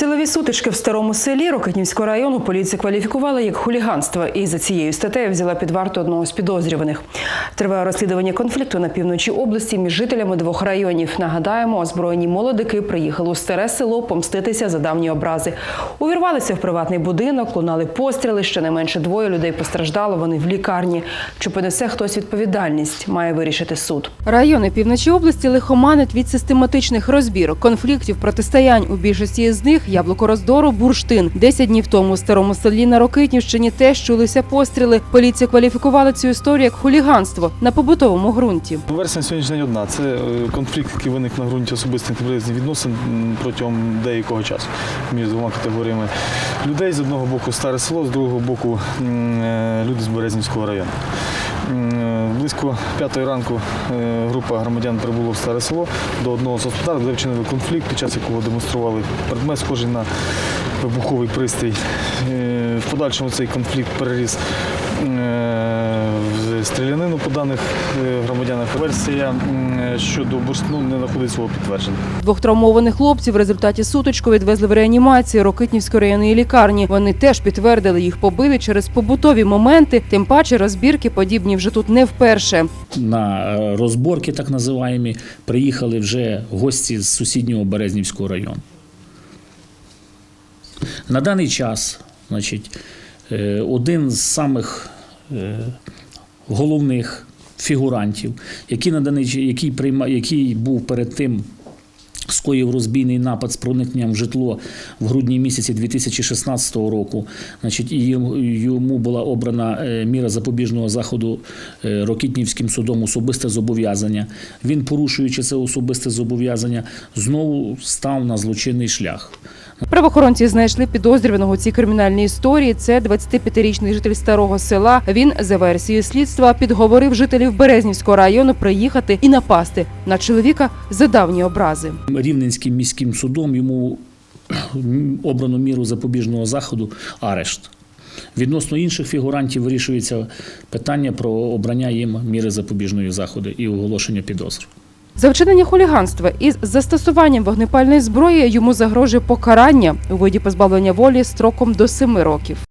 Силові сутички в старому селі Рокетнівського району поліція кваліфікувала як хуліганство і за цією статтею взяла під варту одного з підозрюваних. Триває розслідування конфлікту на півночі області між жителями двох районів. Нагадаємо, озброєні молодики приїхали у старе село помститися за давні образи. Увірвалися в приватний будинок, лунали постріли. Щонайменше двоє людей постраждало. Вони в лікарні. Чи понесе хтось відповідальність, має вирішити суд. Райони півночі області лихоманить від систематичних розбірок, конфліктів, протистоянь. У більшості з них яблуко роздору, бурштин. Десять днів тому у старому селі на Рокитнівщині теж чулися постріли. Поліція кваліфікувала цю історію як хуліганство на побутовому ґрунті. Версія на сьогоднішній день одна. Це е, конфлікт, який виник на ґрунті особистих відносин протягом деякого часу між двома категоріями людей. З одного боку старе село, з другого боку е, люди з Березнівського району. Е, Близько п'ятої ранку е, група громадян прибула в старе село до одного з господарств, де вчинили конфлікт, під час якого демонстрували предмет, схожий на вибуховий пристрій. В подальшому цей конфлікт переріс стрілянину по даних е, громадянах. Версія щодо бурштину не знаходить свого підтвердження. Двох травмованих хлопців в результаті сутичку відвезли в реанімацію Рокитнівської районної лікарні. Вони теж підтвердили, їх побили через побутові моменти. Тим паче розбірки подібні вже тут не вперше. на е, розборки, так називаємо, приїхали вже гості з сусіднього Березнівського району. На даний час, значить, е, один з самих е, головних фігурантів, який, на даний, який, прийма, який був перед тим скоїв розбійний напад з проникненням в житло в грудні місяці 2016 року. Значить, і йому- була обрана е, міра запобіжного заходу е, Рокітнівським судом особисте зобов'язання. Він, порушуючи це особисте зобов'язання, знову став на злочинний шлях. Правоохоронці знайшли підозрюваного у цій кримінальній історії. Це 25-річний житель старого села. Він за версією слідства підговорив жителів Березнівського району приїхати і напасти на чоловіка за давні образи. Рівненським міським судом йому обрано міру запобіжного заходу арешт. Відносно інших фігурантів вирішується питання про обрання їм міри запобіжної заходу і оголошення підозр. За вчинення хуліганства із застосуванням вогнепальної зброї йому загрожує покарання у виді позбавлення волі строком до 7 років.